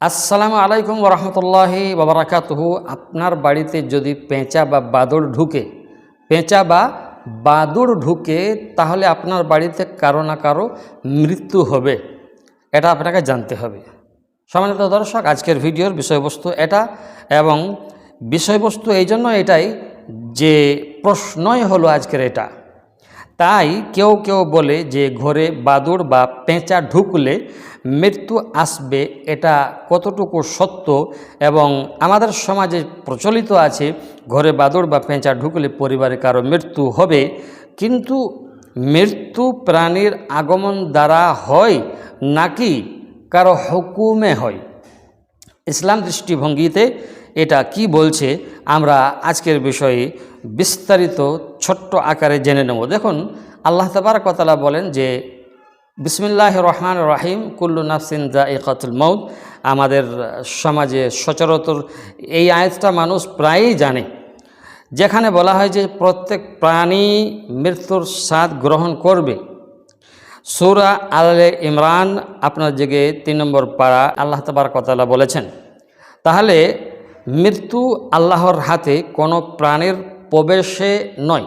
আসসালামু আলাইকুম ওরহমতুল্লাহি বাবরাকাতুহু আপনার বাড়িতে যদি পেঁচা বা বাদুড় ঢুকে, পেঁচা বা বাদুড় ঢুকে, তাহলে আপনার বাড়িতে কারও না কারও মৃত্যু হবে। এটা আপনাকে জানতে হবে। সম্মানিত দর্শক, আজকের ভিডিওর বিষয়বস্তু এটা এবং বিষয়বস্তু এই জন্য এটাই যে প্রশ্নই হলো আজকের এটা। তাই কেউ কেউ বলে যে ঘরে বাদুড় বা পেঁচা ঢুকলে মৃত্যু আসবে এটা কতটুকু সত্য এবং আমাদের সমাজে প্রচলিত আছে, ঘরে বাদুড় বা পেঁচা ঢুকলে পরিবারে কারও মৃত্যু হবে, কিন্তু মৃত্যু প্রাণীর আগমন দ্বারা হয় নাকি কারও হুকুমে হয়? ইসলাম দৃষ্টিভঙ্গিতে এটা কি বলছে, আমরা আজকের বিষয়ে বিস্তারিত ছোট্ট আকারে জেনে নেব। দেখুন, আল্লাহ তাবারকতালা বলেন যে বিসমিল্লাহ রহমান রাহিম, কুল্লু নাফসিন জা ইকাতুল মৌদ আমাদের সমাজে সচরাচর এই আয়াতটা মানুষ প্রায়ই জানে, যেখানে বলা হয় যে প্রত্যেক প্রাণী মৃত্যুর স্বাদ গ্রহণ করবে। সুরা আলে ইমরান আপনার জেগে তিন নম্বর পাড়া আল্লাহ তাবারকতালা বলেছেন, তাহলে মৃত্যু আল্লাহর হাতে কোনো প্রাণের প্রবেশে নয়।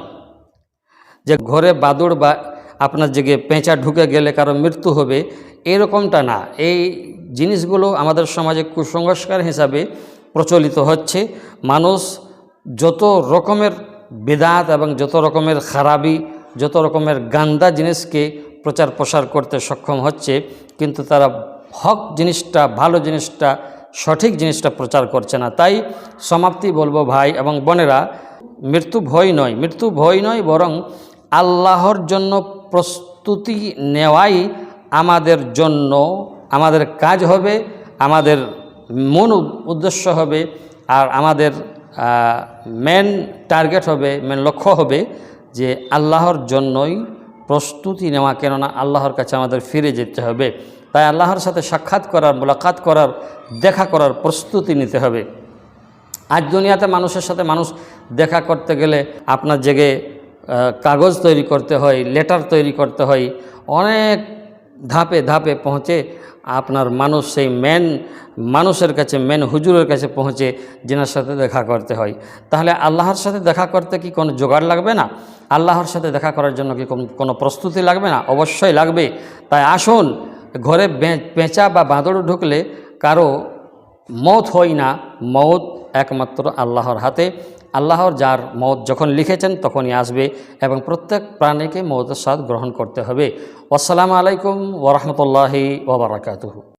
যে ঘরে বাদুড় বা আপনার জেগে পেঁচা ঢুকে গেলে কারও মৃত্যু হবে, এরকমটা না। এই জিনিসগুলো আমাদের সমাজে কুসংস্কার হিসাবে প্রচলিত হচ্ছে। মানুষ যত রকমের বেদাত এবং যত রকমের খারাপি, যত রকমের গান্দা জিনিসকে প্রচার প্রসার করতে সক্ষম হচ্ছে, কিন্তু তারা হক জিনিসটা, ভালো জিনিসটা, সঠিক জিনিসটা প্রচার করছে না। তাই সমাপ্তি বলব ভাই এবং বোনেরা, মৃত্যু ভয় নয়, মৃত্যু ভয় নয়, বরং আল্লাহর জন্য প্রস্তুতি নেওয়াই আমাদের জন্য, আমাদের কাজ হবে, আমাদের মূল উদ্দেশ্য হবে, আর আমাদের মেন টার্গেট হবে মেন লক্ষ্য হবে যে আল্লাহর জন্যই প্রস্তুতি নেওয়া, কেননা আল্লাহর কাছে আমাদের ফিরে যেতে হবে। তাই আল্লাহর সাথে সাক্ষাৎ করার, মোলাকাত করার, দেখা করার প্রস্তুতি নিতে হবে। আজ দুনিয়াতে মানুষের সাথে মানুষ দেখা করতে গেলে আপনার জেগে কাগজ তৈরি করতে হয়, লেটার তৈরি করতে হয়, অনেক ধাপে ধাপে পৌঁছে আপনার মানুষ, সেই মেন মানুষের কাছে মেন হুজুরের কাছে পৌঁছে, যেনার সাথে দেখা করতে হয়। তাহলে আল্লাহর সাথে দেখা করতে কি কোনো জোগাড় লাগবে না? আল্লাহর সাথে দেখা করার জন্য কি কোনো প্রস্তুতি লাগবে না? অবশ্যই লাগবে। তাই আসুন, ঘরে পেঁচা বা বাঁদর ঢুকলে কারও মত হয় না। মত একমাত্র আল্লাহর হাতে। আল্লাহর যার মত যখন লিখেছেন তখনই আসবে এবং প্রত্যেক প্রাণীকে মতের স্বাদ গ্রহণ করতে হবে। আসসালামু আলাইকুম ওরহমতুল্লাহি ওবরাকাতুহু